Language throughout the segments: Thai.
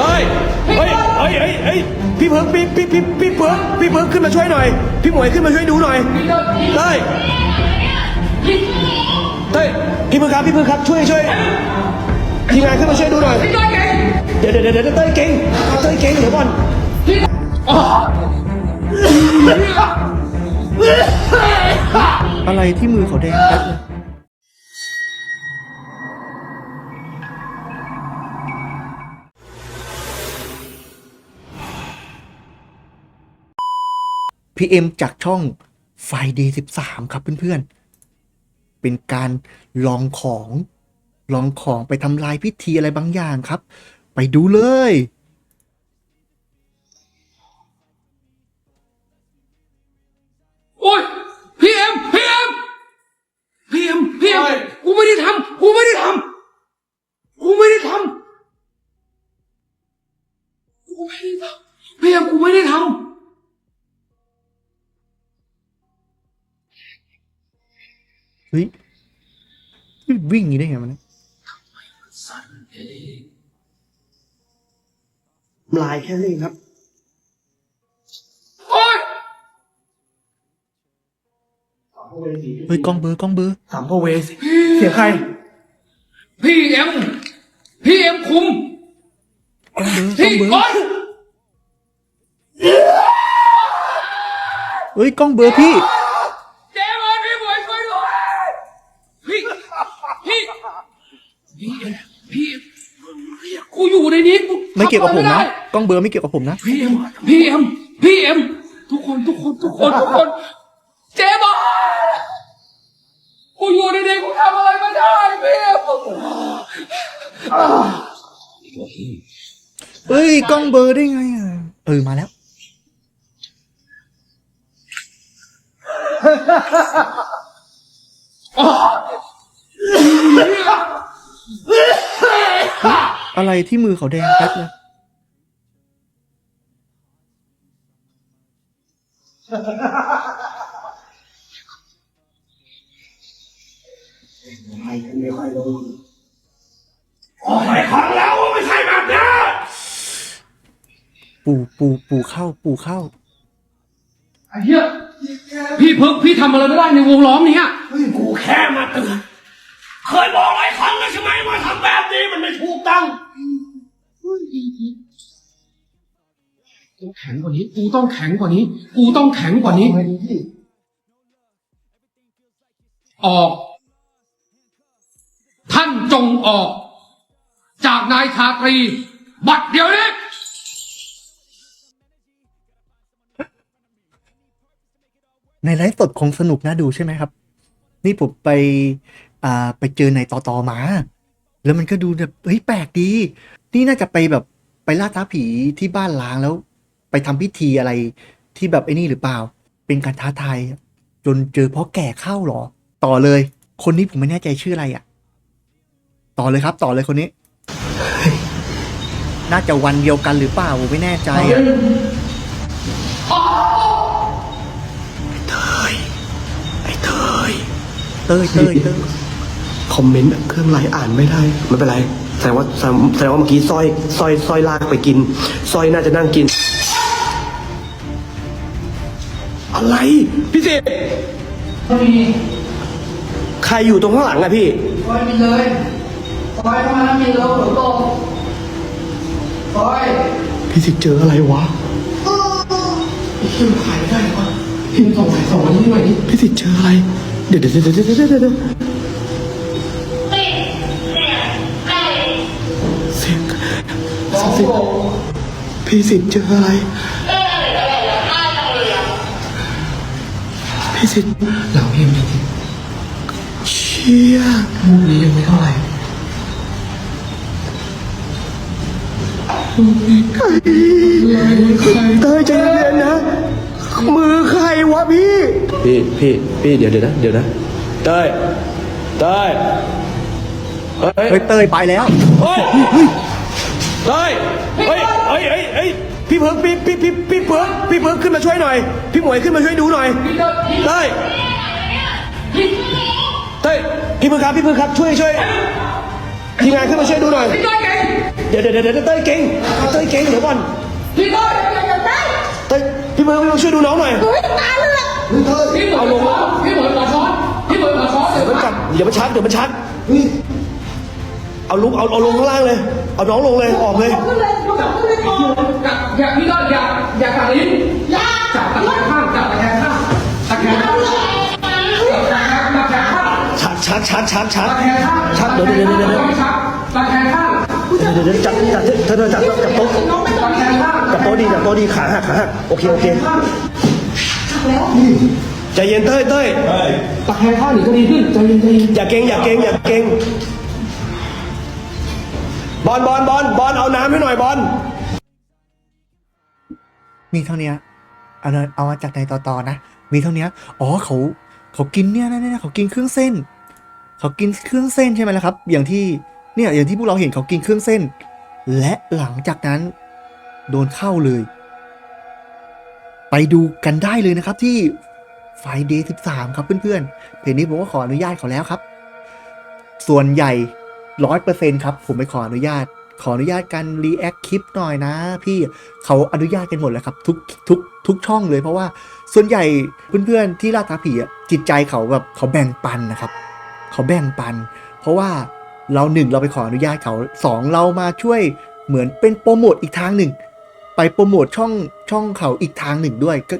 เฮ้ยเฮ้ยเฮ้ยเฮ้ยเฮ้ยพี่เพิร์กพี่พี่พี่พี่เพิร์กพี่เพิร์กขึ้นมาช่วยหน่อย พี่หมวยขึ้นมาช่วยดูหน่อยเต้ยเต้ยพี่เพิร์กครับพี่เพิร์กครับช่วยช่วยทีมงานขึ้นมาช่วยดูหน่อยเดี๋ยวเดี๋ยวเดี๋ยวเดี๋ยวเต้ยเก่งเต้ยเก่งเดี๋ยวก่อนอะไรที่มือเขาแดง แป๊บเลยพีเอ็มจากช่องไฟเดย์สิบสามครับเพื่อนๆ เป็นการลองของลองของไปทำลายพิธีอะไรบางอย่างครับ ไปดูเลย โอ้ยพี่เอ็มพี่เอ็มพี่เอ็มพี่เอ็มกูไม่ได้ทำกูไม่ได้ท เฮ้ยวิ่งอย่างนี้ได้ไงมันยลายแค่นี้ครับำโอ้ยเฮ้ยกล้องเบอร์กล้องเบอร์สามพเวสเสียงใคร พี่เอ็ม พี่เอ็มคุมกล้องเบอร์กล้พี่องเบอร์โอ้ยเฮ้ยกล้องเบอร์พี่ เจ๊บอยพี่บอยช่วยด้วยพี่พี่พี่เอ็มพี่เอ็ม กูอยู่ในนี้กูไม่เกี่ยวกับผมนะทำอะไรไได้กล้องเบอร์ไม่เกี่ยวกับผมนะ พี่เอ็มพี่เอ็มพี่เอ็มทุกคนทุกคนทุกคนทุกคน เจ๊บอยกูอยู่ในนี้กูทำอะไรไม่ได้พี่เอ็มเฮ้ยกล้องเบอร์ได้ไงอะเออมาแล้ว อะไรที่มือเขาแดงแป๊บเลยปูปูปูเข้า ปูเข้าไอ้เหี้ยพี่เพิ่งพี่ทำอะไรไม่ได้ในวงล้อมเนี้ยกูแค่มาเตือน เคยบอกหลายครั้งแล้วใช่ไหมว่าทำแบบนี้มันไม่ถูกต้องต้องแข็งกว่านี้ กูต้องแข็งกว่านี้ กูต้องแข็งกว่านี้ ออก ท่านจงออก จากนายชาตรี บัดเดี๋ยวนี้ในไลฟ์สดคงสนุกน่าดูใช่ไหมครับ นี่ผมไป อ่าไปเจอในต่อต่อมา แล้วมันก็ดูแบบเฮ้ยแปลกดี นี่น่าจะไปแบบไปล่าท้าผีที่บ้านล้างแล้ว ไปทำพิธีอะไรที่แบบไอ้นี่หรือเปล่า เป็นการท้าทายจนเจอเพราะแก่เข้าเหรอ ต่อเลย คนนี้ผมไม่แน่ใจชื่ออะไรอะ่ะ ต่อเลยครับ ต่อเลยคนนี้เฮ้ยน่าจะวันเดียวกันหรือเปล่าผมไม่แน่ใจอะไอ้เตยเต้ยเต้ยเต้ย คอมเมนต์เครื่องไลน์อ่านไม่ได้ไม่เป็นไรแสดงว่าแสดงแสดงว่าเมื่อกี้สร้อยสร้อยสร้อยลากไปกินสร้อยน่าจะนั่งกิน อะไรพี่สิทธิ์ใครอยู่ตรงข้างหลังอะพี่ซอยมีเลยซอยเข้ามาแล้วมีเลยฝนตกซอยพี่สิทธิ์เจออะไรวะพิมพ์ขายไม่ได้วะพิมพ์ส่งสายส่งมาที่หน่อยดิพี่สิทธิ์เจออะไร เดี๋ยวเดี๋ยวเดี๋ยวเดี๋ยวเดี๋ยวเดี๋ยว สียงพี่สิทธิ์เจออะไรพี่สิทธิ์หลังพิมพ์จริงเชี่ยๆมุกนี้ยังไม่เท่าไหร่เต้ยใจเย็นๆนะ มือใครวะพี่ พี่พี่พี่เดี๋ยวเดี๋ยวนะเดี๋ยวนะเต้ยเต้ยเฮ้ยเฮ้ยเต้ยไปแล้ว เฮ้ย เต้ยเฮ้ยเฮ้ยเฮ้ยเฮ้ยพี่เพิร์กพี่พี่พี่พี่เพิร์กพี่เพิร์กขึ้นมาช่วยหน่อย พี่หมวยขึ้นมาช่วยดูหน่อยเต้ยเต้ยพี่เพิร์กครับพี่เพิร์กครับช่วยช่วยทีมงานขึ้นมาช่วยดูหน่อยพี่ต้อยเก่งเดี๋ยวเดี๋ยวเดี๋ยวเดี๋ยวเต้ยเก่งเต้ยเก่งเดี๋ยวก่อนพี่เต้ยเต้ยพี่เบิร์ดพี่เบิร์ดช่วยดูน้องหน่อยพี่เหมยหมอพี่เหมยหมอช้อนพี่เหมยหมอช้อนเดี๋ยวมันจับเดี๋ยวมันชักเดี๋ยวมันชัก เอาลุกเอาเอาลงข้างล่างเลย เอาน้องลงเลยออกเลยกัดอย่าพี่เต้ยอย่าอย่ากัดลิ้นยาจับตะแคงข้างจับตะแคงข้างตะแคงข้างตะแคงข้างชักชักชักชักชักตะแคงข้างชักเดี๋ยวเดี๋ยวเดี๋ยวเดี๋ยวเดี๋ยวตะแคงข้างเดี๋ยวเดี๋ยวจับจับเธอเธอจับจับโต๊ะตะแคงข้างจับโต๊ะดีจับโต๊ะดีขาหักขาหักโอเคโอเคใจเย็นเต้ยเต้ยตะแคงข้างหนีก็ดีขึ้นใจเย็นใจเย็นอย่าเก่งอย่าเก่งอย่าเก่ง บอลบอลบอลบอลเอาน้ำให้หน่อยบอลมีเท่านี้เอาเอาเอามาจากในต่อต่อนะ มีเท่านี้อ๋อเขาเขากินเนี่ยนะเนี่ยเขากินเครื่องเส้น เขากินเครื่องเส้นใช่ไหมล่ะครับ อย่างที่เนี่ยอย่างที่พวกเราเห็นเขากินเครื่องเส้น และหลังจากนั้นโดนเข้าเลย ไปดูกันได้เลยนะครับที่ไฟเดย์13ครับเพื่อนๆเพจนี้ผมก็ขออนุญาตเขาแล้วครับ ส่วนใหญ่ ร้อยเปอร์เซ็นครับ ผมไปขออนุญาต ขออนุญาตการรีแอคคลิปหน่อยนะ พี่เขาอนุญาตกันหมดแล้วครับ ทุกทุกทุกช่องเลยเพราะว่าส่วนใหญ่เพื่อนๆที่ล่าตาผีจิตใจเขาแบบเขาแบ่งปันนะครับ เขาแบ่งปัน เพราะว่าเราหนึ่งเราไปขออนุญาตเขาสองเรามาช่วยเหมือนเป็นโปรโมทอีกทางหนึ่ง ไปโปรโมทช่องช่องเขาอีกทางหนึ่งด้วยก็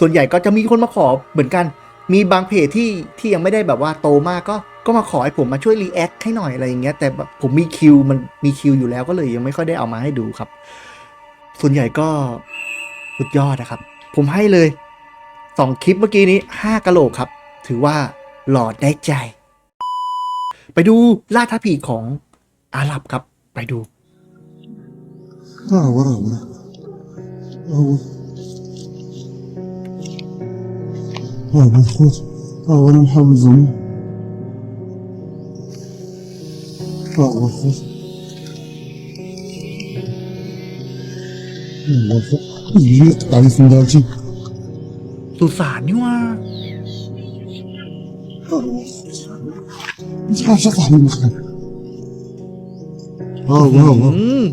ส่วนใหญ่ก็จะมีคนมาขอเหมือนกัน มีบางเพจที่ที่ยังไม่ได้แบบว่าโตมากก็ ก็มาขอให้ผมมาช่วยรีแอคให้หน่อยอะไรอย่างเงี้ยแต่แบบผมมีคิวมันมีคิวอยู่แล้วก็เลยยังไม่ค่อยได้เอามาให้ดูครับ ส่วนใหญ่ก็สุดยอดนะครับ ผมให้เลยสองคลิปเมื่อกี้นี้ห้ากะโหลกครับ ถือว่าหลอดได้ใจ ไปดูล่าท้าผีของอาหรับครับ ไปดูว้าวว้าวว้าวว้าวว้าวว้าวว้าวว้าวว้าว 哦，我服。我服，你单身到尽。做啥妞啊？你这啥妞啊？啊，我好吗？嗯。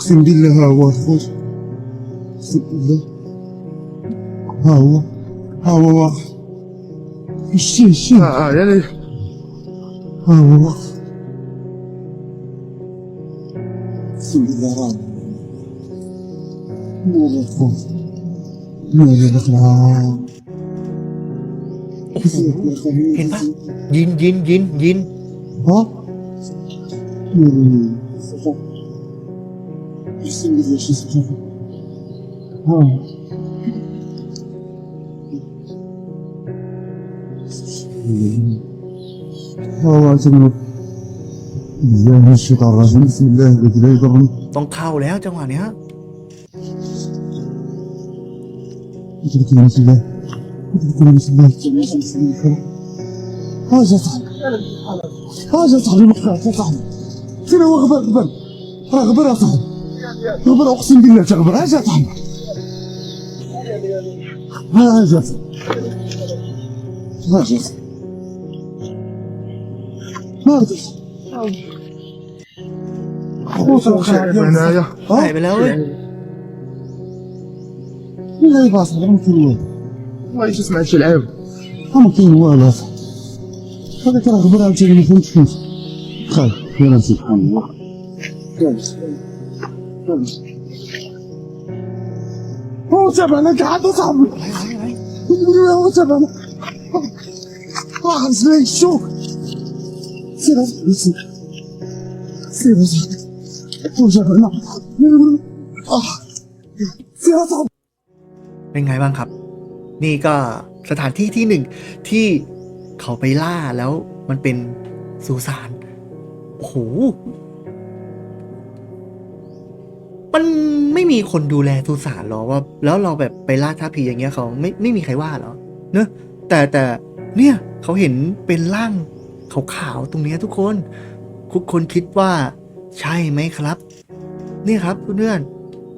生病了哈，我服。死了。好啊，好啊，我。谢谢。啊啊，人类。啊，我。啊啊啊啊啊啊啊 Sigurado. Ngunit ko. Ngunit lang. Jin ba? Jin, Jin, Jin, Jin. Ha? Hmm. Isang bisyo siya. Ha? Hmm. Hawa sa mga من الشيطان الرجيم بسم الله الذي لا يضر ต้องเข้าแล้วจังหวะเนี้ย اترك لي بسم الله اترك لي بسم الله ها جا صاحبي ها جا صاحبي مخاف يا صاحبي فين هو غبر غبر راه غبر يا صاحبي غبر اقسم بالله تغبر ها جا صاحبي ها جا صاحبي ها جا صاحبي ها جا صاحبي خوتو شعب هنايا شعب الهوي لا يباصح ما كاين والو والله شي سمعت شي لعاب ما كاين والو هذاك راه خبر عاوتاني ما فهمتش كنت دخل يا سبحان الله هو تابعناك عاد صاحبي هو تابعنا واحد زمان الشوك سير بسم เป็นไงบ้างครับ นี่ก็สถานที่ที่หนึ่งที่เขาไปล่าแล้วมันเป็นสุสานโอ้โหมันไม่มีคนดูแลสุสานหรอว่า แล้วเราแบบไปล่าท้าผีอย่างเงี้ยเขาไม่ไม่มีใครว่าหรอเนอะแต่แต่เนี่ยเขาเห็นเป็นร่างขาวๆตรงเนี้ยทุกคน ทุกคนคิดว่า ใช่ไหมครับ นี่ครับเพื่อน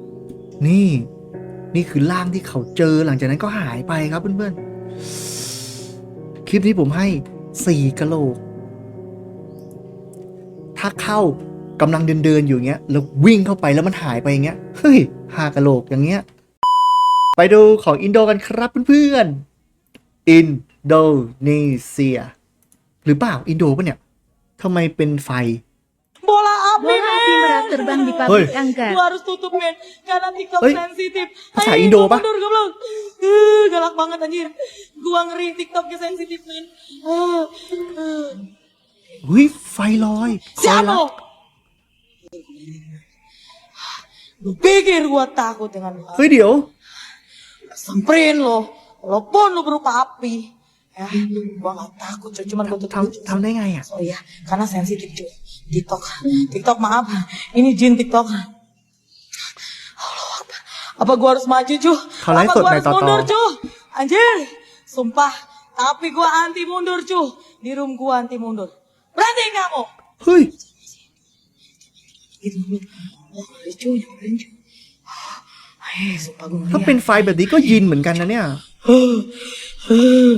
ๆนี่ นี่คือร่างที่เขาเจอหลังจากนั้นก็หายไปครับเพื่อนๆคลิปนี้ผมให้สี่กะโหลก ถ้าเข้ากำลังเดินเดินๆอยู่เงี้ยแล้ววิ่งเข้าไปแล้วมันหายไปอย่างเงี้ยเฮ้ยห้ากะโหลกอย่างเงี้ย ไปดูของอินโดกันครับเพื่อนๆอินโดนีเซีย หรือเปล่าอินโดปะเนี่ย ทำไมเป็นไฟ Bola api, Bola api men. merah terbang di Hoi. pabrik angkat. Gua harus tutup, men. Karena TikTok Hoi. sensitif. Bahasa Ayo, Indo, gua apa? mundur, goblok. Uh, galak banget, anjir. Gua ngeri TikToknya sensitif, men. Uh, uh. เฮ้ย ไฟลอยคอย Siapa ละ lo? Lu pikir gua takut dengan lu? เฮ้ยเดี๋ยว Samperin lo. Walaupun lu berupa api. Ya, gua gak takut, cuy. Cuman gua tutup. ทำทำได้ไงอ่ะ Oh iya, karena sensitif cuy. TikTok, TikTok maaf, ini jin TikTok. Allah Akbar. Apa gua harus maju cuy? Kalau Apa itu gua naik harus toto. mundur cuy? Anjir, sumpah. Tapi gua anti mundur cuy. Di room gua anti mundur. Berani kamu? เฮ้ย Gitu. Oh, ngeri, cuy, nyamperin cuy. Eh, sumpah gua ถ้า ngeri. เป็นไฟแบบนี้ก็ยินเหมือนกันนะเนี่ย Huh, huh.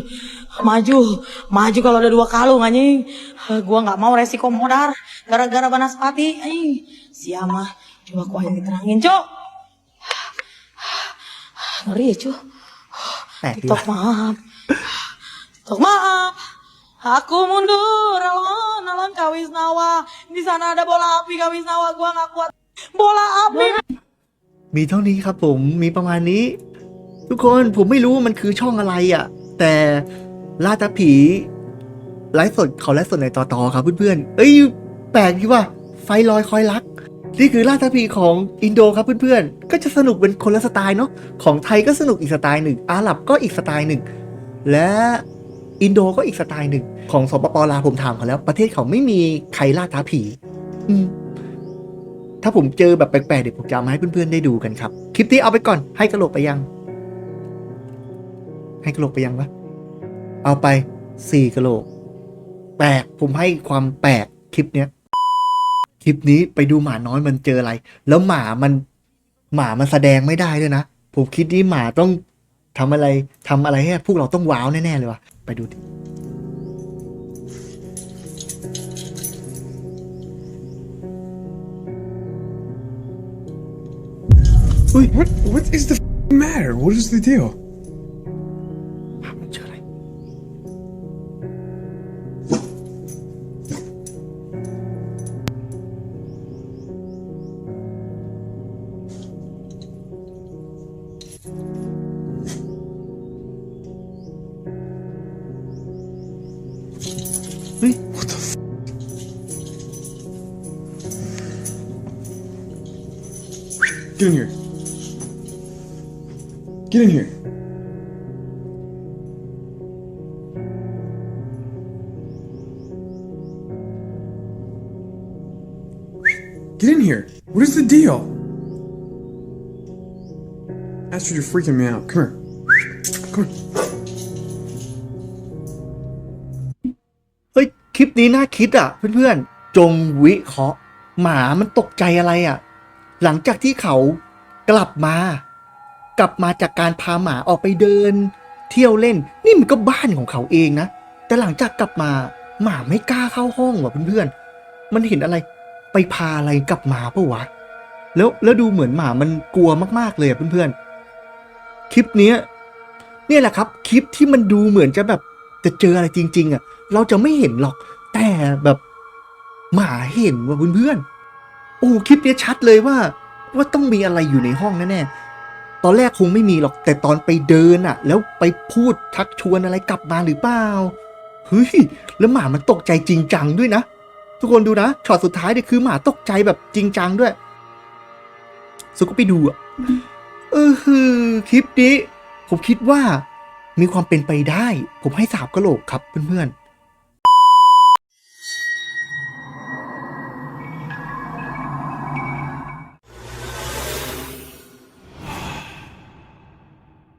maju, maju kalau ada dua kalung anjing. Huh, Gua nggak mau resiko modar gara-gara banaspati anjing. Siama, coba aku aja diterangin, Cok. Ngeri ya, Cok. แปลกดี TikTok ว่ะ maaf. TikTok maaf. Aku mundur, alon, alon Kawisnawa. Di sana ada bola api Kawisnawa, gua nggak kuat. Bola api. มีเท่านี้ครับผมมีประมาณนี้ ทุกคนผมไม่รู้ว่ามันคือช่องอะไรอ่ะ แต่ ล่าตาผีไลฟ์สดเขาไลฟ์สดในต่อต่อครับเพื่อนๆ เอ้ยแปลกดีว่าไฟลอยคอยรัก นี่คือล่าตาผีของอินโดครับเพื่อนๆ ก็จะสนุกเป็นคนละสไตล์เนาะ ของไทยก็สนุกอีกสไตล์หนึ่ง อาหรับก็อีกสไตล์หนึ่ง และอินโดก็อีกสไตล์หนึ่ง ของสปปลาวผมถามเขาแล้ว ประเทศเขาไม่มีใครล่าท้าผี อืมถ้าผมเจอแบบแปลกๆเดี๋ยวผมจะเอามาให้เพื่อนๆได้ดูกันครับ คลิปนี้เอาไปก่อน ให้กระโหลกไปยัง ให้กระโหลกไปยังวะ เอาไปสี่กะโหลกแปลกผมให้ความแปลกคลิปเนี้ยคลิปนี้ไปดูหมาน้อยมันเจออะไร แล้วหมามันหมามันแสดงไม่ได้ด้วยนะ ผมคิดนี่หมาต้องทำอะไรทำอะไรให้พวกเราต้องว้าวแน่ ๆ เลยวะไปดูดิ What? What is the f- matter? What is the deal? Get in here. Get in here. Get in here. What is the deal? Astrid, you're freaking me out. Come here. Come here. เฮ้ยคลิปนี้น่าคิดอะเพื่อนๆ จงวิเคราะห์ หมามันตกใจอะไรอะ หลังจากที่เขากลับมา กลับมาจากการพาหมาออกไปเดิน เที่ยวเล่นนี่มันก็บ้านของเขาเองนะแต่หลังจากกลับมาหมาไม่กล้าเข้าห้องว่ะเพื่อนๆมันเห็นอะไรไปพาอะไรกลับมาปะวะแล้วแล้วดูเหมือนหมามันกลัวมากๆเลยอะเพื่อนๆคลิปเนี้ยเนี่ยแหละครับ คลิปที่มันดูเหมือนจะแบบจะเจออะไรจริง ๆ อะ เราจะไม่เห็นหรอกแต่แบบหมาเห็นว่ะเพื่อนๆ อ้คลิปนี้ชัดเลยว่า ว่าต้องมีอะไรอยู่ในห้องแน่ๆตอนแรกคงไม่มีหรอกแต่ตอนไปเดินอะแล้วไปพูดทักชวนอะไรกลับมาหรือเปล่าเฮ้ยแล้วหมามันตกใจจริงจังด้วยนะ ทุกคนดูนะช็อตสุดท้ายเนี่ยคือหมาตกใจแบบจริงจังด้วยสุก็ไปดูอะเออคือคลิปนี้ ผมคิดว่ามีความเป็นไปได้ ผมให้สามกะโหลกครับเพื่อนๆ